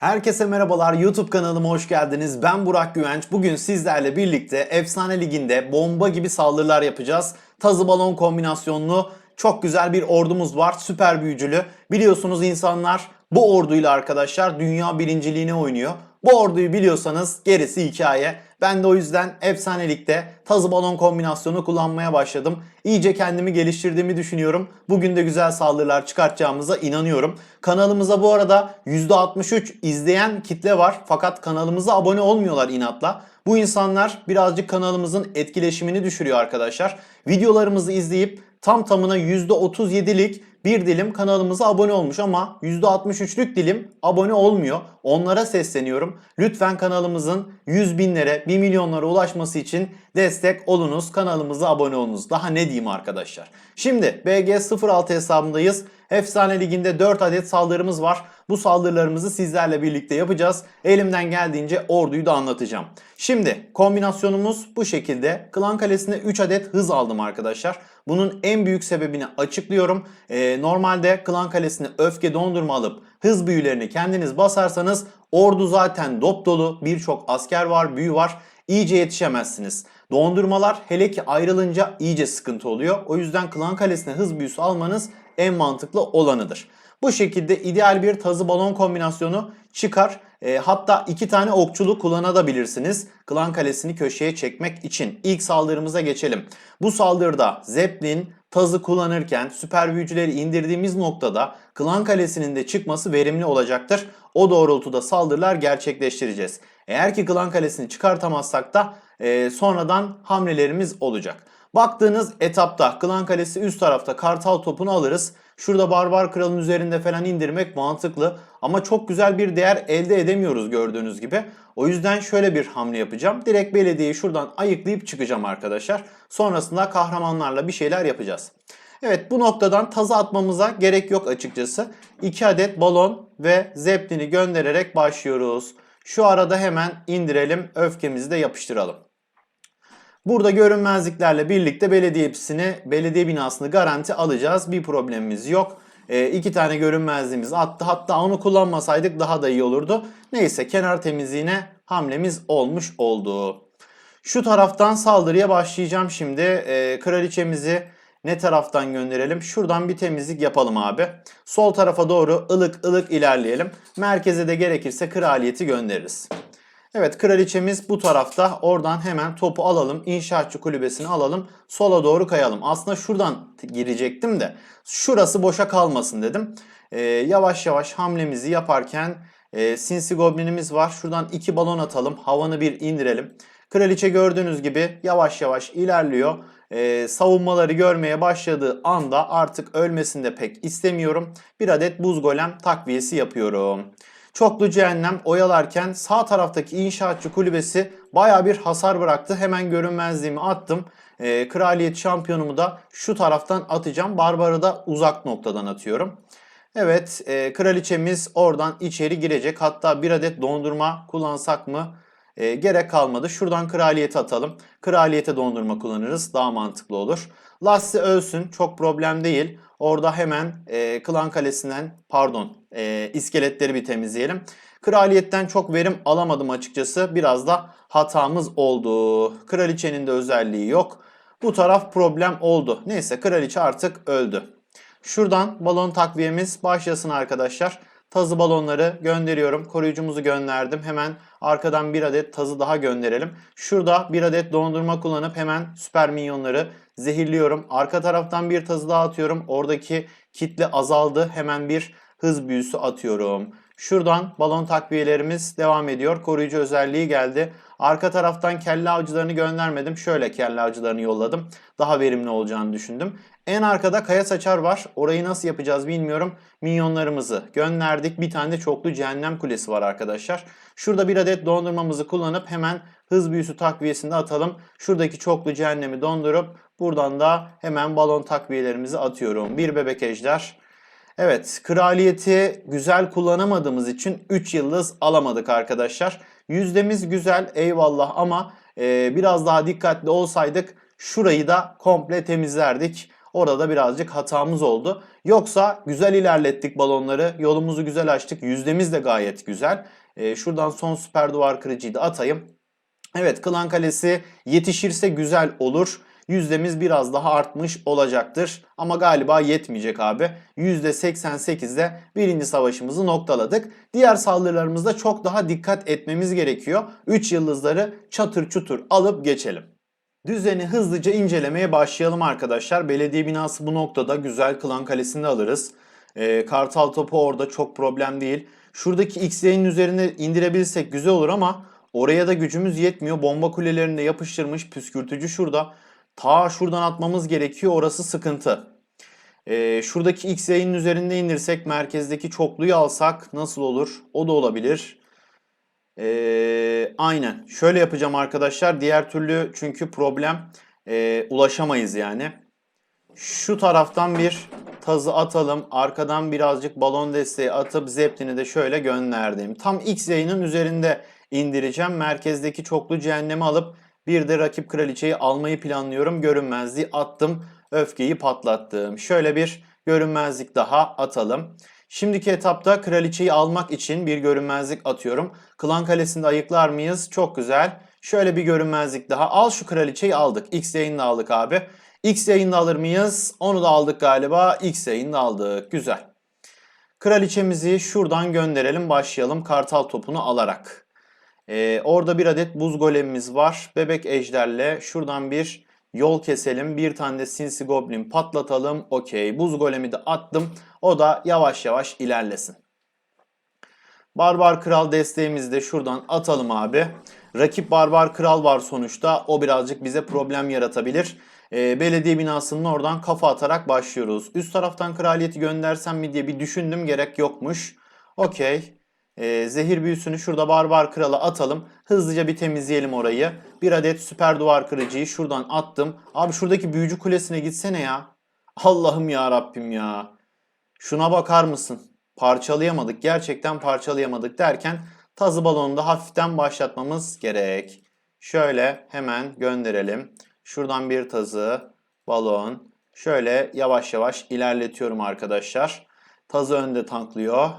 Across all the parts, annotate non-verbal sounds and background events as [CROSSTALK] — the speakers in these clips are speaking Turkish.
Herkese merhabalar YouTube kanalıma hoş geldiniz. Ben Burak Güvenç. Bugün sizlerle birlikte Efsane Ligi'nde bomba gibi saldırılar yapacağız. Tazı balon kombinasyonlu çok güzel bir ordumuz var. Süper büyücülü. Biliyorsunuz insanlar bu orduyla arkadaşlar dünya birinciliğine oynuyor. Bu orduyu biliyorsanız gerisi hikaye. Ben de o yüzden efsanelikte tazı balon kombinasyonu kullanmaya başladım. İyice kendimi geliştirdiğimi düşünüyorum. Bugün de güzel saldırılar çıkartacağımıza inanıyorum. Kanalımıza bu arada %63 izleyen kitle var. Fakat kanalımıza abone olmuyorlar inatla. Bu insanlar birazcık kanalımızın etkileşimini düşürüyor arkadaşlar. Videolarımızı izleyip tam tamına %37'lik bir dilim kanalımıza abone olmuş ama %63'lük dilim abone olmuyor. Onlara sesleniyorum. Lütfen kanalımızın 100 binlere, 1 milyonlara ulaşması için destek olunuz. Kanalımıza abone olunuz. Daha ne diyeyim arkadaşlar. Şimdi BG06 hesabındayız. Efsane Ligi'nde 4 adet saldırımız var. Bu saldırılarımızı sizlerle birlikte yapacağız. Elimden geldiğince orduyu da anlatacağım. Şimdi kombinasyonumuz bu şekilde. Klan Kalesi'nde 3 adet hız aldım arkadaşlar. Bunun en büyük sebebini açıklıyorum. Ee, normalde Klan Kalesi'ne öfke dondurma alıp hız büyülerini kendiniz basarsanız ordu zaten dop dolu. Birçok asker var, büyü var. İyice yetişemezsiniz. Dondurmalar hele ki ayrılınca iyice sıkıntı oluyor. O yüzden Klan Kalesi'ne hız büyüsü almanız en mantıklı olanıdır. Bu şekilde ideal bir tazı balon kombinasyonu çıkar. E, hatta iki tane okçulu kullanabilirsiniz. Klan kalesini köşeye çekmek için. İlk saldırımıza geçelim. Bu saldırıda Zeppelin tazı kullanırken süper büyücüleri indirdiğimiz noktada klan kalesinin de çıkması verimli olacaktır. O doğrultuda saldırılar gerçekleştireceğiz. Eğer ki klan kalesini çıkartamazsak da e, sonradan hamlelerimiz olacak. Baktığınız etapta klan kalesi üst tarafta kartal topunu alırız. Şurada barbar kralın üzerinde falan indirmek mantıklı. Ama çok güzel bir değer elde edemiyoruz gördüğünüz gibi. O yüzden şöyle bir hamle yapacağım. Direkt belediyeyi şuradan ayıklayıp çıkacağım arkadaşlar. Sonrasında kahramanlarla bir şeyler yapacağız. Evet bu noktadan tazı atmamıza gerek yok açıkçası. 2 adet balon ve zeplini göndererek başlıyoruz. Şu arada hemen indirelim öfkemizi de yapıştıralım. Burada görünmezliklerle birlikte belediye hepsini, belediye binasını garanti alacağız. Bir problemimiz yok. E, iki tane görünmezliğimiz attı. Hatta onu kullanmasaydık daha da iyi olurdu. Neyse kenar temizliğine hamlemiz olmuş oldu. Şu taraftan saldırıya başlayacağım şimdi. E, kraliçemizi ne taraftan gönderelim? Şuradan bir temizlik yapalım abi. Sol tarafa doğru ılık ılık ilerleyelim. Merkeze de gerekirse kraliyeti göndeririz. Evet kraliçemiz bu tarafta. Oradan hemen topu alalım. İnşaatçı kulübesini alalım. Sola doğru kayalım. Aslında şuradan girecektim de. Şurası boşa kalmasın dedim. Ee, yavaş yavaş hamlemizi yaparken e, sinsi goblinimiz var. Şuradan iki balon atalım. Havanı bir indirelim. Kraliçe gördüğünüz gibi yavaş yavaş ilerliyor. Ee, savunmaları görmeye başladığı anda artık ölmesini de pek istemiyorum. Bir adet buz golem takviyesi yapıyorum. Çoklu cehennem oyalarken sağ taraftaki inşaatçı kulübesi baya bir hasar bıraktı. Hemen görünmezliğimi attım. E, kraliyet şampiyonumu da şu taraftan atacağım. Barbar'ı da uzak noktadan atıyorum. Evet e, kraliçemiz oradan içeri girecek. Hatta bir adet dondurma kullansak mı? E, gerek kalmadı. Şuradan kraliyeti atalım. Kraliyete dondurma kullanırız. Daha mantıklı olur. Lassi ölsün. Çok problem değil. Orada hemen e, klan kalesinden pardon e, iskeletleri bir temizleyelim. Kraliyetten çok verim alamadım açıkçası. Biraz da hatamız oldu. Kraliçenin de özelliği yok. Bu taraf problem oldu. Neyse kraliçe artık öldü. Şuradan balon takviyemiz başlasın arkadaşlar. Tazı balonları gönderiyorum. Koruyucumuzu gönderdim. Hemen arkadan bir adet tazı daha gönderelim. Şurada bir adet dondurma kullanıp hemen süper minyonları zehirliyorum. Arka taraftan bir tazı daha atıyorum. Oradaki kitle azaldı. Hemen bir hız büyüsü atıyorum. Şuradan balon takviyelerimiz devam ediyor. Koruyucu özelliği geldi. Arka taraftan kelle avcılarını göndermedim. Şöyle kelle avcılarını yolladım. Daha verimli olacağını düşündüm. En arkada kaya saçar var. Orayı nasıl yapacağız bilmiyorum. Minyonlarımızı gönderdik. Bir tane de çoklu cehennem kulesi var arkadaşlar. Şurada bir adet dondurmamızı kullanıp hemen hız büyüsü takviyesinde atalım. Şuradaki çoklu cehennemi dondurup buradan da hemen balon takviyelerimizi atıyorum. Bir bebek ejder. Evet, kraliyeti güzel kullanamadığımız için 3 yıldız alamadık arkadaşlar. Yüzdemiz güzel eyvallah ama e, biraz daha dikkatli olsaydık şurayı da komple temizlerdik. Orada birazcık hatamız oldu. Yoksa güzel ilerlettik balonları. Yolumuzu güzel açtık. Yüzdemiz de gayet güzel. Ee, şuradan son süper duvar kırıcıyı da atayım. Evet Klan Kalesi yetişirse güzel olur. Yüzdemiz biraz daha artmış olacaktır. Ama galiba yetmeyecek abi. %88'de birinci savaşımızı noktaladık. Diğer saldırılarımızda çok daha dikkat etmemiz gerekiyor. 3 yıldızları çatır çutur alıp geçelim. Düzeni hızlıca incelemeye başlayalım arkadaşlar. Belediye binası bu noktada güzel Klan Kalesi'ni alırız. Ee, Kartal topu orada çok problem değil. Şuradaki X-Ray'in üzerine indirebilirsek güzel olur ama oraya da gücümüz yetmiyor. Bomba kulelerini de yapıştırmış püskürtücü şurada. Ta şuradan atmamız gerekiyor. Orası sıkıntı. Ee, şuradaki X yayının üzerinde indirsek merkezdeki çokluyu alsak nasıl olur? O da olabilir. Ee, aynen. Şöyle yapacağım arkadaşlar. Diğer türlü çünkü problem ee, ulaşamayız yani. Şu taraftan bir tazı atalım. Arkadan birazcık balon desteği atıp Zeppelin'i de şöyle gönderdim. Tam X yayının üzerinde indireceğim. Merkezdeki çoklu cehennemi alıp bir de rakip kraliçeyi almayı planlıyorum. Görünmezliği attım. Öfkeyi patlattım. Şöyle bir görünmezlik daha atalım. Şimdiki etapta kraliçeyi almak için bir görünmezlik atıyorum. Klan kalesinde ayıklar mıyız? Çok güzel. Şöyle bir görünmezlik daha. Al şu kraliçeyi aldık. X yayını aldık abi. X yayını alır mıyız? Onu da aldık galiba. X yayını aldık. Güzel. Kraliçemizi şuradan gönderelim. Başlayalım kartal topunu alarak. Ee, orada bir adet buz golemimiz var. Bebek ejderle şuradan bir yol keselim. Bir tane de sinsi goblin patlatalım. Okey. Buz golemi de attım. O da yavaş yavaş ilerlesin. Barbar kral desteğimizi de şuradan atalım abi. Rakip barbar kral var sonuçta. O birazcık bize problem yaratabilir. Ee, belediye binasının oradan kafa atarak başlıyoruz. Üst taraftan kraliyeti göndersem mi diye bir düşündüm. Gerek yokmuş. Okey. Ee, zehir büyüsünü şurada barbar krala atalım. Hızlıca bir temizleyelim orayı. Bir adet süper duvar kırıcıyı şuradan attım. Abi şuradaki büyücü kulesine gitsene ya. Allah'ım ya Rabbim ya. Şuna bakar mısın? Parçalayamadık. Gerçekten parçalayamadık derken tazı balonu da hafiften başlatmamız gerek. Şöyle hemen gönderelim. Şuradan bir tazı, balon. Şöyle yavaş yavaş ilerletiyorum arkadaşlar. Tazı önde tanklıyor.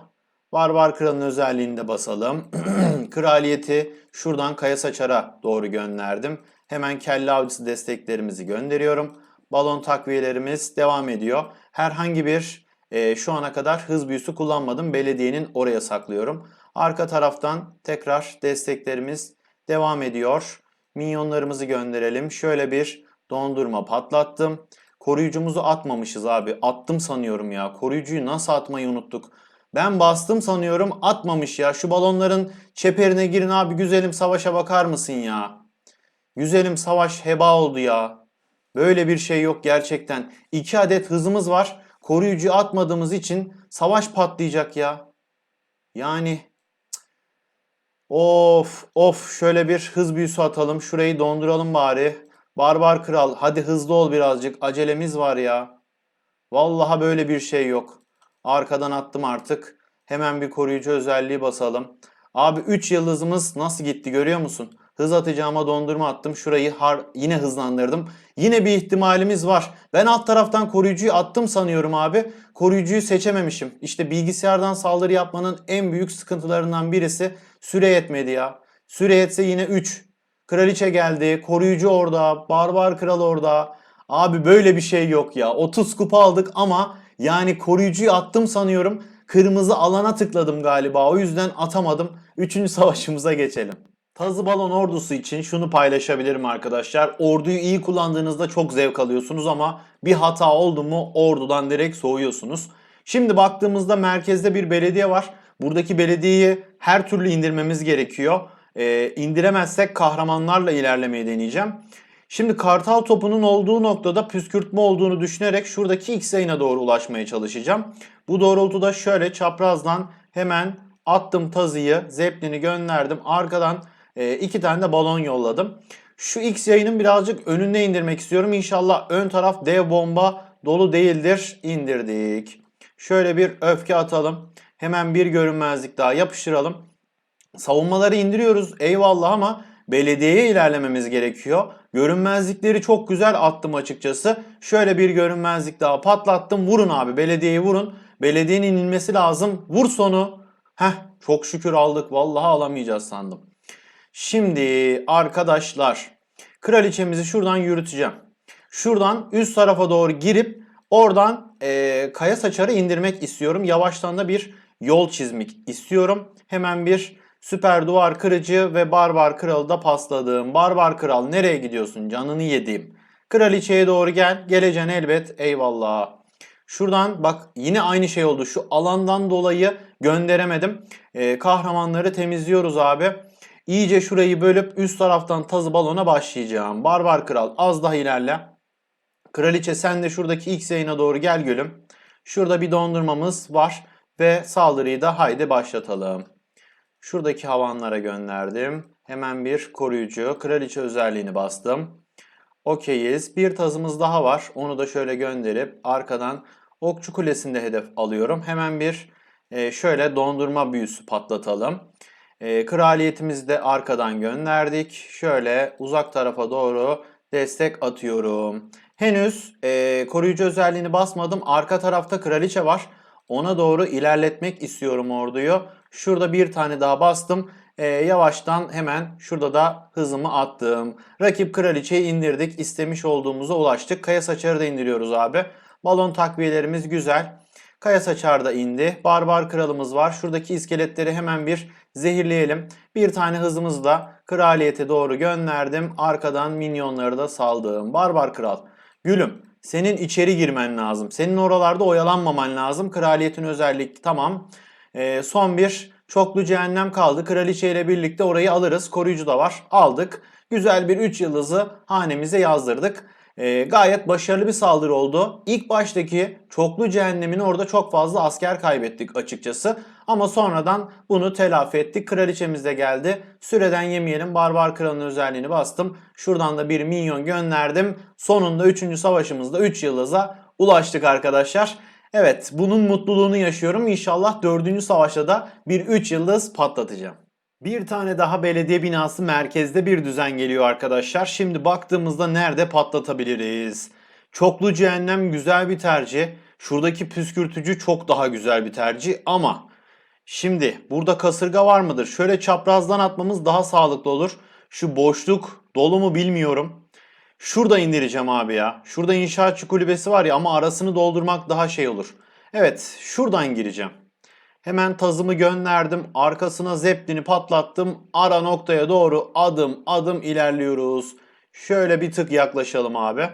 Barbar Kral'ın özelliğini de basalım. [CLEARS THROAT] Kraliyeti şuradan Kaya Saçar'a doğru gönderdim. Hemen kelle avcısı desteklerimizi gönderiyorum. Balon takviyelerimiz devam ediyor. Herhangi bir e, şu ana kadar hız büyüsü kullanmadım. Belediyenin oraya saklıyorum. Arka taraftan tekrar desteklerimiz devam ediyor. Minyonlarımızı gönderelim. Şöyle bir dondurma patlattım. Koruyucumuzu atmamışız abi. Attım sanıyorum ya. Koruyucuyu nasıl atmayı unuttuk. Ben bastım sanıyorum atmamış ya. Şu balonların çeperine girin abi güzelim savaşa bakar mısın ya? Güzelim savaş heba oldu ya. Böyle bir şey yok gerçekten. İki adet hızımız var. Koruyucu atmadığımız için savaş patlayacak ya. Yani of of şöyle bir hız büyüsü atalım. Şurayı donduralım bari. Barbar kral hadi hızlı ol birazcık. Acelemiz var ya. Vallahi böyle bir şey yok. Arkadan attım artık. Hemen bir koruyucu özelliği basalım. Abi 3 yıldızımız nasıl gitti görüyor musun? Hız atacağıma dondurma attım. Şurayı har yine hızlandırdım. Yine bir ihtimalimiz var. Ben alt taraftan koruyucuyu attım sanıyorum abi. Koruyucuyu seçememişim. İşte bilgisayardan saldırı yapmanın en büyük sıkıntılarından birisi süre yetmedi ya. Süre yetse yine 3. Kraliçe geldi. Koruyucu orada. Barbar kral orada. Abi böyle bir şey yok ya. 30 kupa aldık ama yani koruyucuyu attım sanıyorum. Kırmızı alana tıkladım galiba. O yüzden atamadım. Üçüncü [LAUGHS] savaşımıza geçelim. Tazı balon ordusu için şunu paylaşabilirim arkadaşlar. Orduyu iyi kullandığınızda çok zevk alıyorsunuz ama bir hata oldu mu ordudan direkt soğuyorsunuz. Şimdi baktığımızda merkezde bir belediye var. Buradaki belediyeyi her türlü indirmemiz gerekiyor. Ee, indiremezsek kahramanlarla ilerlemeyi deneyeceğim. Şimdi kartal topunun olduğu noktada püskürtme olduğunu düşünerek şuradaki X yayına doğru ulaşmaya çalışacağım. Bu doğrultuda şöyle çaprazdan hemen attım tazıyı, zeplini gönderdim. Arkadan e, iki tane de balon yolladım. Şu X yayının birazcık önüne indirmek istiyorum. İnşallah ön taraf dev bomba dolu değildir. İndirdik. Şöyle bir öfke atalım. Hemen bir görünmezlik daha yapıştıralım. Savunmaları indiriyoruz eyvallah ama belediyeye ilerlememiz gerekiyor. Görünmezlikleri çok güzel attım açıkçası. Şöyle bir görünmezlik daha patlattım. Vurun abi belediyeyi vurun. Belediyenin inilmesi lazım. Vur sonu. Heh çok şükür aldık. Vallahi alamayacağız sandım. Şimdi arkadaşlar kraliçemizi şuradan yürüteceğim. Şuradan üst tarafa doğru girip oradan eee, kaya saçarı indirmek istiyorum. Yavaştan da bir yol çizmek istiyorum. Hemen bir süper duvar kırıcı ve barbar kralı da pasladım. Barbar kral nereye gidiyorsun canını yediğim. Kraliçeye doğru gel. Geleceksin elbet. Eyvallah. Şuradan bak yine aynı şey oldu. Şu alandan dolayı gönderemedim. Eee, kahramanları temizliyoruz abi. İyice şurayı bölüp üst taraftan tazı balona başlayacağım. Barbar kral az daha ilerle. Kraliçe sen de şuradaki X yayına doğru gel gülüm. Şurada bir dondurmamız var ve saldırıyı da haydi başlatalım. Şuradaki havanlara gönderdim. Hemen bir koruyucu kraliçe özelliğini bastım. Okeyiz. Bir tazımız daha var. Onu da şöyle gönderip arkadan okçu kulesinde hedef alıyorum. Hemen bir e, şöyle dondurma büyüsü patlatalım. E, kraliyetimizi de arkadan gönderdik. Şöyle uzak tarafa doğru destek atıyorum. Henüz e, koruyucu özelliğini basmadım. Arka tarafta kraliçe var. Ona doğru ilerletmek istiyorum orduyu. Şurada bir tane daha bastım. E, yavaştan hemen şurada da hızımı attım. Rakip kraliçeyi indirdik. İstemiş olduğumuza ulaştık. Kaya saçarı da indiriyoruz abi. Balon takviyelerimiz güzel. Kaya saçar da indi. Barbar kralımız var. Şuradaki iskeletleri hemen bir zehirleyelim. Bir tane hızımızı da kraliyete doğru gönderdim. Arkadan minyonları da saldım. Barbar kral. Gülüm senin içeri girmen lazım. Senin oralarda oyalanmaman lazım. Kraliyetin özellik tamam. Ee, son bir çoklu cehennem kaldı. Kraliçe ile birlikte orayı alırız. Koruyucu da var. Aldık. Güzel bir 3 yıldızı hanemize yazdırdık. Ee, gayet başarılı bir saldırı oldu. İlk baştaki çoklu cehennemin orada çok fazla asker kaybettik açıkçası. Ama sonradan bunu telafi ettik. Kraliçemiz de geldi. Süreden yemeyelim. Barbar kralın özelliğini bastım. Şuradan da bir minyon gönderdim. Sonunda 3. savaşımızda 3 yıldıza ulaştık arkadaşlar. Evet bunun mutluluğunu yaşıyorum. İnşallah 4. savaşta da bir 3 yıldız patlatacağım. Bir tane daha belediye binası merkezde bir düzen geliyor arkadaşlar. Şimdi baktığımızda nerede patlatabiliriz? Çoklu cehennem güzel bir tercih. Şuradaki püskürtücü çok daha güzel bir tercih ama şimdi burada kasırga var mıdır? Şöyle çaprazdan atmamız daha sağlıklı olur. Şu boşluk dolu mu bilmiyorum. Şurada indireceğim abi ya. Şurada inşaatçı kulübesi var ya ama arasını doldurmak daha şey olur. Evet şuradan gireceğim. Hemen tazımı gönderdim. Arkasına zeplini patlattım. Ara noktaya doğru adım adım ilerliyoruz. Şöyle bir tık yaklaşalım abi.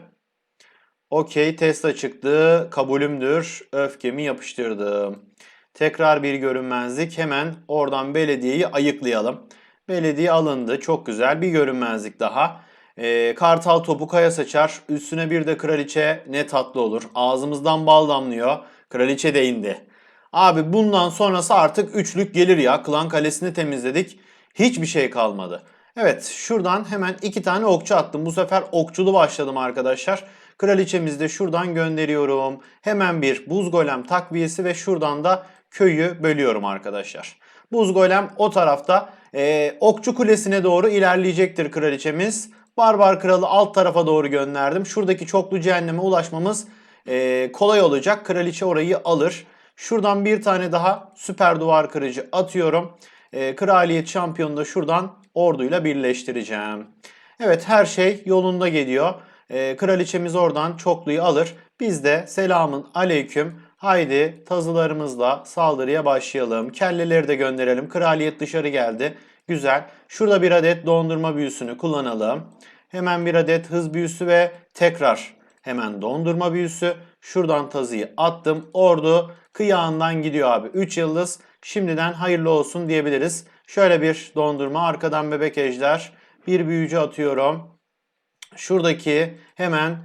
Okey Tesla çıktı. Kabulümdür. Öfkemi yapıştırdım. Tekrar bir görünmezlik. Hemen oradan belediyeyi ayıklayalım. Belediye alındı. Çok güzel. Bir görünmezlik daha. Ee, kartal topu kaya saçar. Üstüne bir de kraliçe ne tatlı olur. Ağzımızdan bal damlıyor. Kraliçe de indi. Abi bundan sonrası artık üçlük gelir ya. Klan kalesini temizledik. Hiçbir şey kalmadı. Evet şuradan hemen iki tane okçu attım. Bu sefer okçulu başladım arkadaşlar. Kraliçemizi de şuradan gönderiyorum. Hemen bir buz golem takviyesi ve şuradan da köyü bölüyorum arkadaşlar. Buz golem o tarafta e, okçu kulesine doğru ilerleyecektir kraliçemiz. Barbar kralı alt tarafa doğru gönderdim. Şuradaki çoklu cehenneme ulaşmamız e, kolay olacak. Kraliçe orayı alır. Şuradan bir tane daha süper duvar kırıcı atıyorum. E, kraliyet şampiyonu da şuradan orduyla birleştireceğim. Evet her şey yolunda gidiyor. E, kraliçemiz oradan çokluyu alır. Biz de selamın aleyküm. Haydi tazılarımızla saldırıya başlayalım. Kelleleri de gönderelim. Kraliyet dışarı geldi. Güzel. Şurada bir adet dondurma büyüsünü kullanalım. Hemen bir adet hız büyüsü ve tekrar hemen dondurma büyüsü. Şuradan tazıyı attım. Ordu kıyağından gidiyor abi. 3 yıldız. Şimdiden hayırlı olsun diyebiliriz. Şöyle bir dondurma. Arkadan bebek ejder. Bir büyücü atıyorum. Şuradaki hemen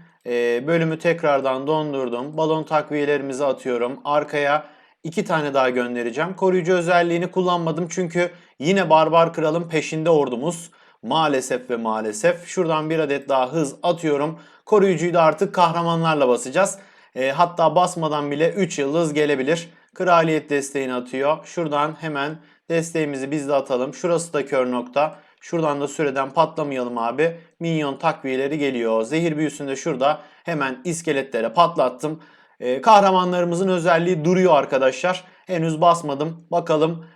bölümü tekrardan dondurdum. Balon takviyelerimizi atıyorum. Arkaya iki tane daha göndereceğim. Koruyucu özelliğini kullanmadım çünkü yine Barbar Kral'ın peşinde ordumuz. Maalesef ve maalesef. Şuradan bir adet daha hız atıyorum. Koruyucuyu da artık kahramanlarla basacağız. E, hatta basmadan bile 3 yıldız gelebilir. Kraliyet desteğini atıyor. Şuradan hemen Desteğimizi biz de atalım. Şurası da kör nokta. Şuradan da süreden patlamayalım abi. Minyon takviyeleri geliyor. Zehir büyüsünü de şurada hemen iskeletlere patlattım. Ee, kahramanlarımızın özelliği duruyor arkadaşlar. Henüz basmadım. Bakalım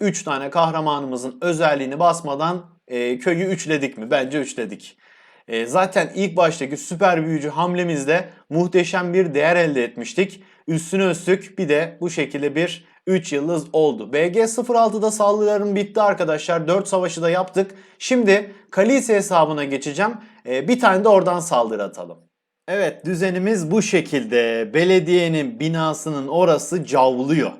3 tane kahramanımızın özelliğini basmadan e, köyü üçledik mi? Bence üçledik. E, zaten ilk baştaki süper büyücü hamlemizde muhteşem bir değer elde etmiştik. Üstüne üstlük bir de bu şekilde bir 3 yıldız oldu. BG06'da saldırılarım bitti arkadaşlar. 4 savaşı da yaptık. Şimdi Kalise hesabına geçeceğim. E, bir tane de oradan saldırı atalım. Evet düzenimiz bu şekilde. Belediyenin binasının orası cavlıyor.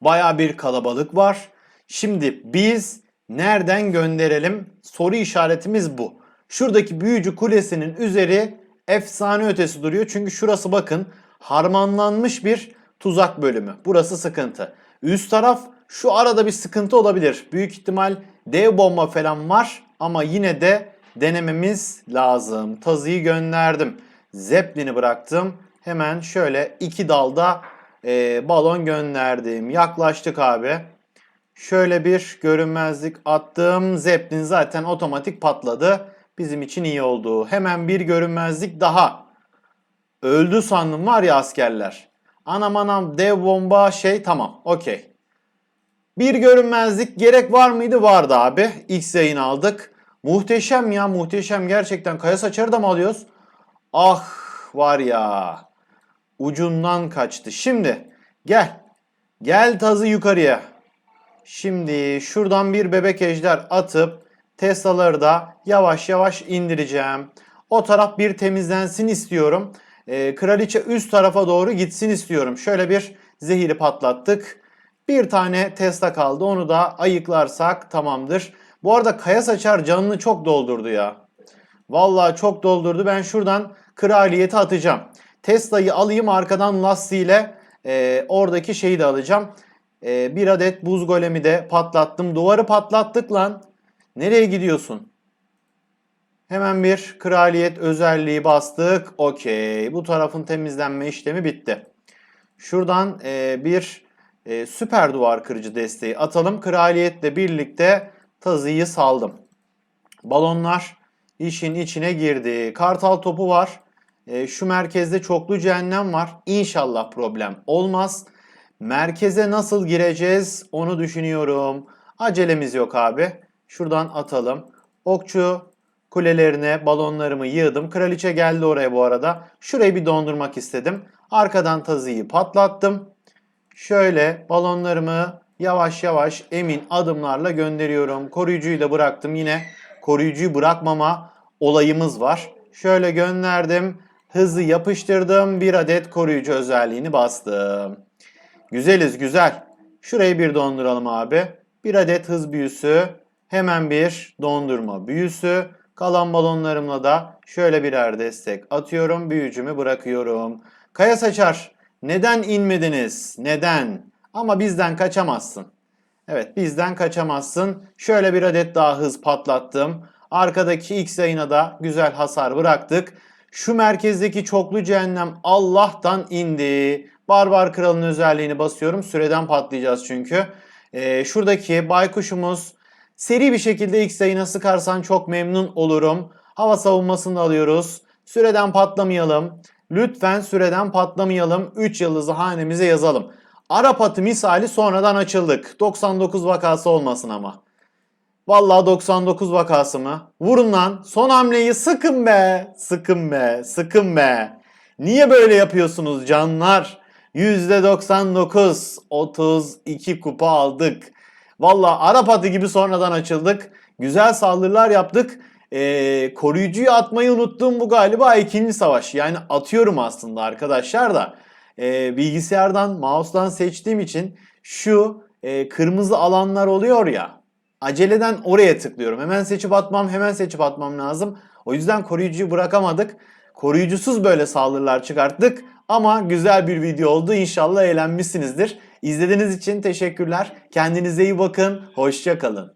Baya bir kalabalık var. Şimdi biz nereden gönderelim? Soru işaretimiz bu. Şuradaki büyücü kulesinin üzeri efsane ötesi duruyor. Çünkü şurası bakın harmanlanmış bir tuzak bölümü. Burası sıkıntı. Üst taraf şu arada bir sıkıntı olabilir. Büyük ihtimal dev bomba falan var ama yine de denememiz lazım. Tazıyı gönderdim. Zeppelin'i bıraktım. Hemen şöyle iki dalda e, balon gönderdim. Yaklaştık abi. Şöyle bir görünmezlik attım. Zeppelin zaten otomatik patladı. Bizim için iyi oldu. Hemen bir görünmezlik daha. Öldü sandım var ya askerler. Anam anam dev bomba şey tamam okey. Bir görünmezlik gerek var mıydı? Vardı abi. X yayın aldık. Muhteşem ya muhteşem gerçekten. Kaya saçarı da mı alıyoruz? Ah var ya. Ucundan kaçtı. Şimdi gel. Gel tazı yukarıya. Şimdi şuradan bir bebek ejder atıp Tesla'ları da yavaş yavaş indireceğim. O taraf bir temizlensin istiyorum. Ee, kraliçe üst tarafa doğru gitsin istiyorum. Şöyle bir zehiri patlattık. Bir tane Tesla kaldı. Onu da ayıklarsak tamamdır. Bu arada kaya saçar canını çok doldurdu ya. Vallahi çok doldurdu. Ben şuradan kraliyeti atacağım. Tesla'yı alayım arkadan lastiğiyle e, oradaki şeyi de alacağım. E, bir adet buz golemi de patlattım. Duvarı patlattık lan. Nereye gidiyorsun? Hemen bir kraliyet özelliği bastık. Okey. Bu tarafın temizlenme işlemi bitti. Şuradan e, bir e, süper duvar kırıcı desteği atalım. Kraliyetle birlikte tazıyı saldım. Balonlar işin içine girdi. Kartal topu var. E, şu merkezde çoklu cehennem var. İnşallah problem olmaz. Merkeze nasıl gireceğiz onu düşünüyorum. Acelemiz yok abi. Şuradan atalım. Okçu kulelerine balonlarımı yığdım. Kraliçe geldi oraya bu arada. Şurayı bir dondurmak istedim. Arkadan tazıyı patlattım. Şöyle balonlarımı yavaş yavaş emin adımlarla gönderiyorum. Koruyucuyu da bıraktım. Yine koruyucuyu bırakmama olayımız var. Şöyle gönderdim. Hızlı yapıştırdım. Bir adet koruyucu özelliğini bastım. Güzeliz güzel. Şurayı bir donduralım abi. Bir adet hız büyüsü. Hemen bir dondurma büyüsü. Kalan balonlarımla da şöyle birer destek atıyorum. Büyücümü bırakıyorum. Kaya saçar. Neden inmediniz? Neden? Ama bizden kaçamazsın. Evet bizden kaçamazsın. Şöyle bir adet daha hız patlattım. Arkadaki X yayına da güzel hasar bıraktık. Şu merkezdeki çoklu cehennem Allah'tan indi. Barbar kralın özelliğini basıyorum. Süreden patlayacağız çünkü. Ee, şuradaki baykuşumuz seri bir şekilde X yayına sıkarsan çok memnun olurum. Hava savunmasını alıyoruz. Süreden patlamayalım. Lütfen süreden patlamayalım. 3 yıldızı hanemize yazalım. Arap atı misali sonradan açıldık. 99 vakası olmasın ama. Vallahi 99 vakası mı? Vurun lan. Son hamleyi sıkın be. Sıkın be. Sıkın be. Niye böyle yapıyorsunuz canlar? %99 32 kupa aldık. Vallahi Arap atı gibi sonradan açıldık. Güzel saldırılar yaptık. Ee, koruyucuyu atmayı unuttum bu galiba ikinci savaş. Yani atıyorum aslında arkadaşlar da. Ee, bilgisayardan, mouse'dan seçtiğim için şu e, kırmızı alanlar oluyor ya. Aceleden oraya tıklıyorum. Hemen seçip atmam, hemen seçip atmam lazım. O yüzden koruyucuyu bırakamadık. Koruyucusuz böyle saldırılar çıkarttık. Ama güzel bir video oldu. İnşallah eğlenmişsinizdir. İzlediğiniz için teşekkürler. Kendinize iyi bakın. Hoşçakalın.